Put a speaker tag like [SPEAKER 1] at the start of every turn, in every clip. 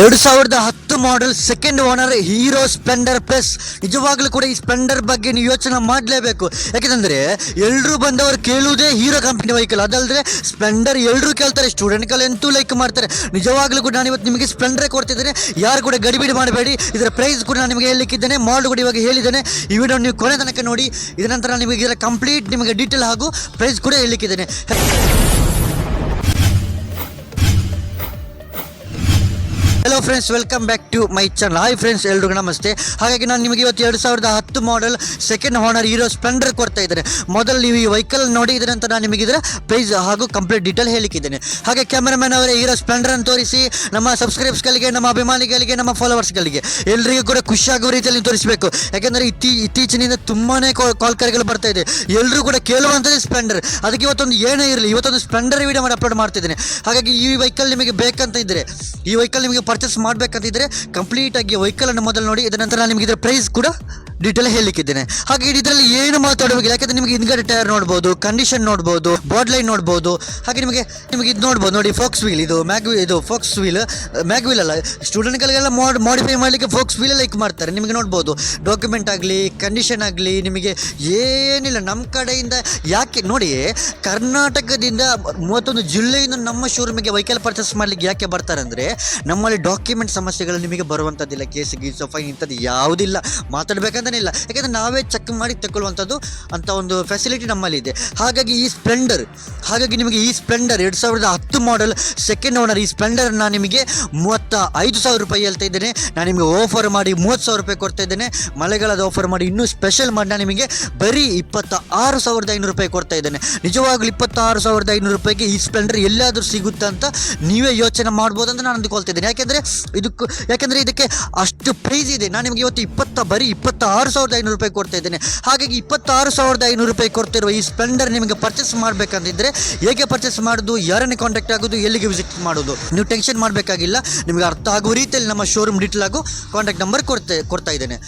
[SPEAKER 1] ಎರಡು ಸಾವಿರದ ಹತ್ತು model second owner Hero Splendor plus ನಿಜವಾಗ್ಲೂ ಕೂಡ ಈ ಸ್ಪ್ಲೆಂಡರ್ ಬಗ್ಗೆ ನೀವು ಯೋಚನೆ ಮಾಡಲೇಬೇಕು. ಯಾಕೆಂದ್ರೆ ಎಲ್ಲರೂ ಬಂದವರು ಕೇಳುವುದೇ ಹೀರೋ ಕಂಪನಿ ವೆಹಿಕಲ್ ಅದಲ್ಲದೆ ಸ್ಪ್ಲೆಂಡರ್ ಎಲ್ಲರೂ ಕೇಳ್ತಾರೆ ಸ್ಟೂಡೆಂಟ್ಗಳಂತೂ ಲೈಕ್ ಮಾಡ್ತಾರೆ. ನಿಜವಾಗ್ಲೂ ಕೂಡ ನಾನು ಇವತ್ತು ನಿಮಗೆ ಸ್ಪ್ಲೆಂಡರ್ ಕೊಡ್ತಿದ್ದೇನೆ. ಯಾರು ಕೂಡ ಗಡಿಬಿಡಿ ಮಾಡಬೇಡಿ. ಇದರ ಪ್ರೈಸ್ ಕೂಡ ನಾನು ನಿಮಗೆ ಹೇಳಲಿಕ್ಕಿದ್ದೇನೆ. ಮಾಡಲ್ ಕೂಡ ಇವಾಗ ಹೇಳಿದ್ದೇನೆ. ಈ ವಿಡಿಯೋ ನೀವು ಕೊನೆ ತನಕ ನೋಡಿ. ಇದರ ನಂತರ ನಿಮಗೆ ಇದರ ಕಂಪ್ಲೀಟ್ ನಿಮಗೆ ಡೀಟೇಲ್ ಹಾಗೂ ಪ್ರೈಸ್ ಕೂಡ ಹೇಳಲಿಕ್ಕಿದ್ದೇನೆ. Hello friends welcome back to my channel hi friends ಎಲ್ರಿಗೂ ನಮಸ್ತೆ. ಹಾಗಾಗಿ ನಾನು ನಿಮಗೆ ಇವತ್ತು ಎರಡು ಸಾವಿರದ ಹತ್ತು model second owner Hero Splendor ಕೊಡ್ತಾ ಇದ್ದಾರೆ ಮೊದಲು ನೀವು ಈ ವೆಹಿಕಲ್ ನೋಡಿ ಅಂತ ನಾನು ನಿಮಗಿದ್ರೆ ಪ್ರೈಸ್ ಹಾಗೂ ಕಂಪ್ಲೀಟ್ ಡೀಟೇಲ್ ಹೇಳಿಕ್ಕಿದ್ದೇನೆ ಹಾಗೆ ಕ್ಯಾಮರಾಮನ್ ಅವರೇ ಹೀರೋ ಸ್ಪ್ಲೆಂಡರ್ ಅನ್ನು ತೋರಿಸಿ, ನಮ್ಮ ಸಬ್ಸ್ಕ್ರೈಬ್ಸ್ಗಳಿಗೆ ನಮ್ಮ ಅಭಿಮಾನಿಗಳಿಗೆ, ನಮ್ಮ ಫಾಲೋವರ್ಸ್ಗಳಿಗೆ ಎಲ್ಲರಿಗೂ ಕೂಡ ಖುಷಿಯಾಗುವ ರೀತಿಯಲ್ಲಿ ತೋರಿಸಬೇಕು. ಯಾಕೆಂದರೆ ಇತ್ತೀ, ಇತ್ತೀಚಿನಿಂದ ತುಂಬಾ ಕಾಲ್ ಕರೆಗಳು ಬರ್ತಾ ಇದೆ. ಎಲ್ಲರೂ ಕೂಡ ಕೇಳುವಂಥದ್ದು ಸ್ಪ್ಲೆಂಡರ್ ಅದಕ್ಕೆ ಇವತ್ತೊಂದು ಏನೇ ಇರಲಿ, ಇವತ್ತೊಂದು ಸ್ಪ್ಲೆಂಡರ್ ವಿಡಿಯೋ ಮಾಡಿ ಅಪ್ಲೋಡ್ ಮಾಡ್ತಿದ್ದೇನೆ. ಹಾಗಾಗಿ ಈ ವೆಹಿಕಲ್ ನಿಮಗೆ ಬೇಕಂತ ಇದ್ದರೆ ಈ ವೆಹಿಕಲ್ ನಿಮಗೆ ಪರ್ಚೇಸ್ ಮಾಡಬೇಕಂತಿದ್ರೆ ಕಂಪ್ಲೀಟ್ ಆಗಿ ವೆಹಿಕಲ್ ಅನ್ನು ಮೊದಲು ನೋಡಿ ಇದರ ನಂತರ ನಿಮಗೆ ಇದರ ಪ್ರೈಸ್ ಕೂಡ ಡೀಟೇಲ್ ಹೇಳಿಕ್ಕಿದ್ದೇನೆ. ಹಾಗೆ ಇದರಲ್ಲಿ ಏನು ಮಾತಾಡಬೇಕಿಲ್ಲ ಯಾಕಂದ್ರೆ ನಿಮಗೆ ಹಿಂದ್ಗಡೆ ಟೈರ್ ನೋಡ್ಬೋದು ಕಂಡೀಷನ್ ನೋಡ್ಬೋದು ಬೋರ್ಡ್ ಲೈನ್ ನೋಡ್ಬೋದು, ಹಾಗೆ ನಿಮಗೆ ನಿಮಗೆ ಇದು ನೋಡ್ಬೋದು. ನೋಡಿ ಫೋಕ್ಸ್ ವೀಲ್ ಇದು ಮ್ಯಾಗ್ ಇದು ಫೋಕ್ಸ್ ವೀಲ್ ಮ್ಯಾಗ್ ವೀಲ್ ಅಲ್ಲ. ಸ್ಟೂಡೆಂಟ್ಗಳಿಗೆಲ್ಲ ಮಾಡ್ ಮಾಡಿಫೈ ಮಾಡಲಿಕ್ಕೆ ಫೋಕ್ಸ್ ವೀಲ್ ಲೈಕ್ ಮಾಡ್ತಾರೆ. ನಿಮಗೆ ನೋಡ್ಬೋದು. ಡಾಕ್ಯುಮೆಂಟ್ ಆಗಲಿ ಕಂಡೀಷನ್ ಆಗಲಿ, ನಿಮಗೆ ಏನಿಲ್ಲ. ನಮ್ಮ ಕಡೆಯಿಂದ ಯಾಕೆ, ನೋಡಿ, ಕರ್ನಾಟಕದಿಂದ ಮೂವತ್ತೊಂದು ಜಿಲ್ಲೆಯಿಂದ ನಮ್ಮ ಶೋರೂಮಿಗೆ ವೆಹಿಕಲ್ ಪರ್ಚೇಸ್ ಮಾಡಲಿಕ್ಕೆ ಯಾಕೆ ಬರ್ತಾರೆ ಅಂದರೆ ನಮ್ಮಲ್ಲಿ ಡಾಕ್ಯುಮೆಂಟ್ ಸಮಸ್ಯೆಗಳು ನಿಮಗೆ ಬರುವಂಥದ್ದಿಲ್ಲ ಕೇಸ್ ಗೀಸ್ ಫೈನ್ ಇಂಥದ್ದು ಯಾವುದಿಲ್ಲ. ಮಾತಾಡಬೇಕಂತಲೇ ಇಲ್ಲ. ಯಾಕೆಂದರೆ ನಾವೇ ಚೆಕ್ ಮಾಡಿ ತಗೊಳ್ಳುವಂಥದ್ದು ಅಂತ ಒಂದು ಫೆಸಿಲಿಟಿ ನಮ್ಮಲ್ಲಿ ಇದೆ ಹಾಗಾಗಿ ಈ ಸ್ಪ್ಲೆಂಡರ್ ಹಾಗಾಗಿ ನಿಮಗೆ ಈ ಸ್ಪ್ಲೆಂಡರ್ ಎರಡು ಸಾವಿರದ ಹತ್ತು ಮಾಡೆಲ್ ಸೆಕೆಂಡ್ ಓನರ್ ಈ ಸ್ಪ್ಲೆಂಡರ್ ನಾನು ನಿಮಗೆ ಮೂವತ್ತ ಐದು ಸಾವಿರ ರೂಪಾಯಿ ಹೇಳ್ತಾ ಇದ್ದೇನೆ. ನಾನು ನಿಮಗೆ ಆಫರ್ ಮಾಡಿ ಮೂವತ್ತು ಸಾವಿರ ರೂಪಾಯಿ ಕೊಡ್ತಾ ಇದ್ದೇನೆ. ಮಳೆಗಾಲದ ಆಫರ್ ಮಾಡಿ ಇನ್ನೂ ಸ್ಪೆಷಲ್ ಮಾಡಿ ನಾನು ನಿಮಗೆ ಬರೀ ಇಪ್ಪತ್ತ ಆರು ಸಾವಿರದ ಐನೂರು ರೂಪಾಯಿ ಕೊಡ್ತಾ ಇದ್ದೇನೆ. ನಿಜವಾಗ್ಲೂ ಇಪ್ಪತ್ತಾರು ಸಾವಿರದ ಐನೂರು ರೂಪಾಯಿಗೆ ಈ ಸ್ಪ್ಲೆಂಡರ್ ಎಲ್ಲಾದರೂ ಸಿಗುತ್ತಾ ಅಂತ ನೀವೇ ಯೋಚನೆ ಮಾಡ್ಬೋದು ಅಂತ ನಾನು ಅಂದುಕೊಳ್ತಿದ್ದೇನೆ ಯಾಕೆಂದರೆ ಇದಕ್ಕೂ, ಯಾಕೆಂದರೆ ಇದಕ್ಕೆ ಅಷ್ಟು ಪ್ರೈಸ್ ಇದೆ. ನಾನು ನಿಮಗೆ ಇವತ್ತು ಇಪ್ಪತ್ತ, ಬರೀ ಇಪ್ಪತ್ತಾರು ಸಾವಿರದ ಐನೂರು ರೂಪಾಯಿ ಕೊಡ್ತಾ ಇದ್ದೇನೆ. ಹಾಗಾಗಿ ಇಪ್ಪತ್ತಾರು ಸಾವಿರದ ಐನೂರು ರೂಪಾಯಿ ಕೊಡ್ತಿರುವ ಈ ಸ್ಪ್ಲೆಂಡರ್ ನಿಮಗೆ ಪರ್ಚೇಸ್ ಮಾಡಬೇಕಂತಿದ್ರೆ ಹೇಗೆ ಪರ್ಚೇಸ್ ಮಾಡೋದು, ಯಾರನ್ನೇ ಕಾಂಟ್ಯಾಕ್ಟ್ ಆಗೋದು, ಎಲ್ಲಿಗೆ ವಿಸಿಟ್ ಮಾಡೋದು, ನೀವು ಟೆನ್ಷನ್ ಮಾಡಬೇಕಾಗಿಲ್ಲ. ನಿಮಗೆ ಅರ್ಥ ಆಗುವ ರೀತಿಯಲ್ಲಿ ನಮ್ಮ ಶೋರೂಮ್ ಡೀಟೇಲ್ ಆಗು. ಕಾಂಟ್ಯಾಕ್ಟ್ ನಂಬರ್ ಕೊಡ್ತೆ, ಕೊಡ್ತಾ ಇದ್ದೇನೆ.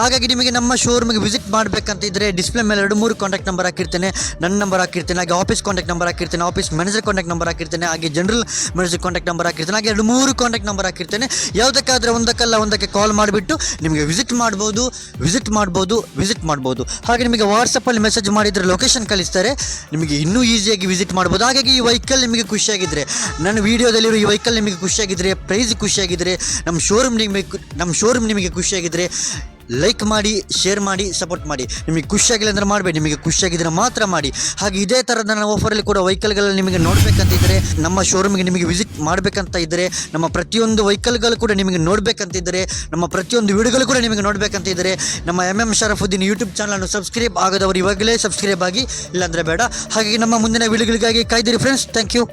[SPEAKER 1] ಹಾಗಾಗಿ ನಿಮಗೆ ನಮ್ಮ ಶೋರೂಮಿಗೆ ವಿಸಿಟ್ ಮಾಡಬೇಕಂತಿದ್ರೆ ಡಿಸ್ಪ್ಲೇ ಮೇಲೆ ಎರಡು, ಮೂರು ಕಾಂಟ್ಯಾಕ್ಟ್ ನಂಬರ್ ಹಾಕಿರ್ತೇನೆ. ನನ್ನ ನಂಬರ್ ಹಾಕಿರ್ತೇನೆ, ಹಾಗೆ ಆಫೀಸ್ ಕಾಂಟ್ಯಾಕ್ಟ್ ನಂಬರ್ ಹಾಕಿರ್ತೇನೆ ಆಫೀಸ್ ಮ್ಯಾನೇಜರ್ ಕಾಂಟ್ಯಾಕ್ಟ್ ನಂಬರ್ ಹಾಕಿರ್ತೇನೆ, ಹಾಗೆ ಜನರಲ್ ಮ್ಯಾನೇಜರ್ ಕಾಂಟ್ಯಾಕ್ಟ್ ನಂಬರ್ ಹಾಕಿರ್ತೇನೆ, ಹಾಗೆ ಎರಡು, ಮೂರು ಕಾಂಟ್ಯಾಕ್ಟ್ ನಂಬರ್ ಹಾಕಿರ್ತೇನೆ. ಯಾವುದಕ್ಕಾದರೆ ಒಂದಕ್ಕಲ್ಲ ಒಂದಕ್ಕೆ ಕಾಲ್ ಮಾಡಿಬಿಟ್ಟು ನಿಮಗೆ ವಿಸಿಟ್ ಮಾಡ್ಬೋದು ವಿಸಿಟ್ ಮಾಡ್ಬೋದು ವಿಸಿಟ್ ಮಾಡ್ಬೋದು. ಹಾಗೆ ನಿಮಗೆ ವಾಟ್ಸಪ್ಪಲ್ಲಿ ಮೆಸೇಜ್ ಮಾಡಿದರೆ ಲೊಕೇಶನ್ ಕಳಿಸ್ತಾರೆ. ನಿಮಗೆ ಇನ್ನೂ ಈಸಿಯಾಗಿ ವಿಸಿಟ್ ಮಾಡ್ಬೋದು. ಹಾಗಾಗಿ ಈ ವೆಹಿಕಲ್ ನಿಮಗೆ ಖುಷಿಯಾಗಿದ್ದರೆ ನನ್ನ ವೀಡಿಯೋದಲ್ಲಿರೋ ಈ ವೆಹಿಕಲ್ ನಿಮಗೆ ಖುಷಿಯಾಗಿದ್ದರೆ ಪ್ರೈಸ್ ಖುಷಿಯಾಗಿದ್ದರೆ ನಮ್ಮ ಶೋರೂಮ್ ನಿಮಗೆ, ನಮ್ಮ ಶೋರೂಮ್ ನಿಮಗೆ ಖುಷಿಯಾಗಿದ್ದರೆ ಲೈಕ್ ಮಾಡಿ ಶೇರ್ ಮಾಡಿ ಸಪೋರ್ಟ್ ಮಾಡಿ. ನಿಮಗೆ ಖುಷಿಯಾಗಿಲ್ಲ ಅಂದರೆ ಮಾಡಬೇಡಿ, ನಿಮಗೆ ಖುಷಿಯಾಗಿದ್ದರೆ ಮಾತ್ರ ಮಾಡಿ. ಹಾಗೆ ಇದೇ ಥರದ ನನ್ನ ಆಫರಲ್ಲಿ ಕೂಡ ವೆಹಿಕಲ್ಗಳಲ್ಲಿ ನಿಮಗೆ ನೋಡಬೇಕಂತಿದ್ದರೆ ನಮ್ಮ ಶೋರೂಮಿಗೆ ನಿಮಗೆ ವಿಸಿಟ್ ಮಾಡಬೇಕಂತ ಇದ್ದರೆ ನಮ್ಮ ಪ್ರತಿಯೊಂದು ವೆಹಿಕಲ್ಗಳು ಕೂಡ ನಿಮಗೆ ನೋಡಬೇಕಂತಿದ್ದರೆ ನಮ್ಮ ಪ್ರತಿಯೊಂದು ವಿಡಿಯೋಗಳು ಕೂಡ ನಿಮಗೆ ನೋಡಬೇಕಂತ ಇದ್ದರೆ ನಮ್ಮ ಎಂ ಎಂ ಶರಫುದ್ದೀನ್ ಯೂಟ್ಯೂಬ್ ಚಾನಲನ್ನು ಸಬ್ಸ್ಕ್ರೈಬ್ ಆಗದವರು ಇವಾಗಲೇ ಸಬ್ಸ್ಕ್ರೈಬ್ ಆಗಿ, ಇಲ್ಲಾಂದರೆ ಬೇಡ. ಹಾಗಾಗಿ ನಮ್ಮ ಮುಂದಿನ ವಿಡಿಯೋಗಳಿಗಾಗಿ ಕಾಯ್ದಿರಿ ಫ್ರೆಂಡ್ಸ್ ಥ್ಯಾಂಕ್ ಯು